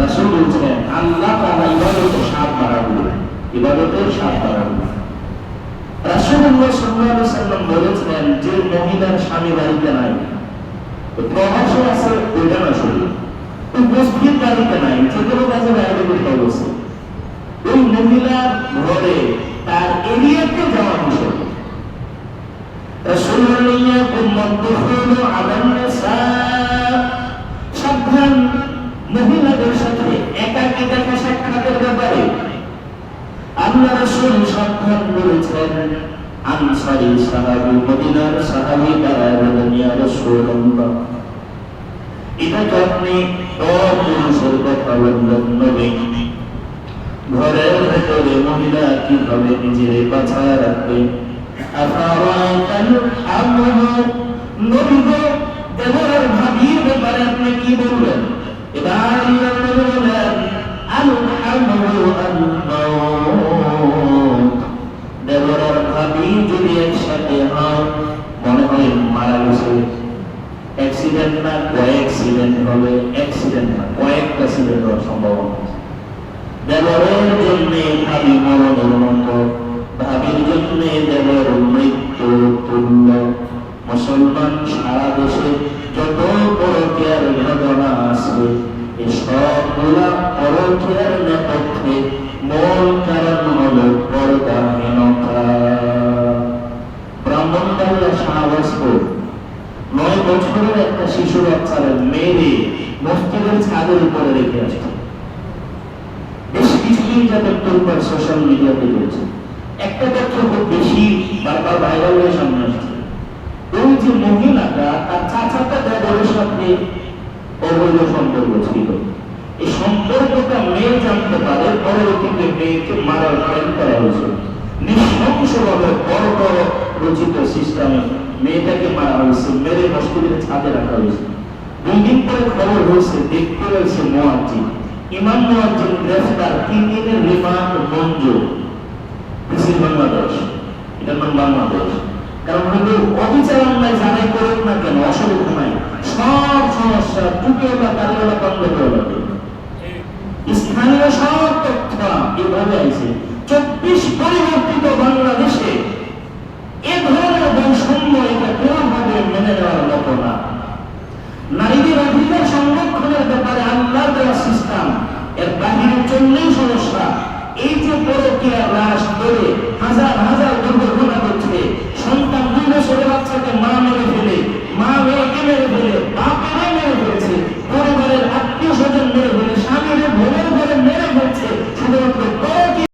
রাসূল বলছেন আল্লাহ তাআলা ইবাদতের স্বাদ বাড়াবে ইবাদতের স্বাদ বাড়াবে রাসূলুল্লাহ সাল্লাল্লাহু আলাইহি সাল্লাম বলেছেন, যে মহিলার স্বামী বাড়িতে নাই প্রবাসে আছে ওইটা না শুধু উপস্থিত বাড়িতে নাই, যে কোনো কাজে বাইরে কোথাও বসে ওই মহিলার ঘরে তার এরিয়াতে যাওয়া নিষেধ। রাসূলুল্লাহ কুম্মাদুখুলু আলান রাসূল সাবধান বলেছেন আনসারী সাহাবী, মদিনার সাহাবী তারা বলেন ইয়া রাসূলুল্লাহ এটাকে আপনি অপুরুষের কথা বললেন নবী। ঘরের ভেতরে মহিলা কীভাবে নিজের বাছায় রাখবে? নবী দেবরের ভাবির ব্যাপারে আপনি কি বলবেন? অ্যাক্সিডেন্ট না কয়েক অ্যাক্সিডেন্ট হবে অ্যাক্সিডেন্ট না কয়েক অ্যাক্সিডেন্ট হওয়ার সম্ভাবনা দেবরের জন্য ভাবি মরণের মতো ভাবির জন্য দেবর মৃত্যু তুল্য। মুসলমান সারা দেশে যত পরকিয়ার ঘটনা আছে এই সবগুলা পরকিয়ার নেপথ্যে মূল কারণ হল পর্দাহীনতা বছরের একটা শিশু বাচ্চারা মেরে মসজিদের ছাদের উপরে রেখে আসছে। বেশ কিছুদিন যাদের তোলবার সোশ্যাল মিডিয়াতে রয়েছে। একটা তথ্য খুব বেশি বারবার ভাইরাল হয়ে সামনে আসছে। ওই যে মহিলাটা তার চাচাটা সাথে অবৈধ সম্পর্ক ছিল। এই সম্পর্কটা মেয়ে জানতে পারে, পরবর্তীতে মেয়েকে মারার প্ল্যান করা হয়েছে। রচিত সিস্টেমে মেয়েটাকে মারা হয়েছে মেরে মসজিদের ছাদে রাখা হয়েছে। দুই দিন পরে খবর হয়েছে, দেখতে হয়েছে মোয়াজ্জিদ ইমাম মুয়াজ্জিন গ্রেফতার তিন দিনের remand Manjur. This is Bangladesh Bangladesh. কারণ অবিচার অন্যায় যারাই করুন না কেন অসুবিধা নাই। সব সমস্যা কারিওয়ালা বন্ধ করে স্থানীয় সব তথ্য এভাবে আছে চব্বিশ পরিবর্তিত বাংলাদেশে দেওয়ার মতো না। নারীদের অধিকার সংরক্ষণের ব্যাপারে আল্লাহ দেওয়া সিস্টেম। এর বাহিরে চললেই সমস্যা এই যে বড় কিয়া রাস ধরে হাজার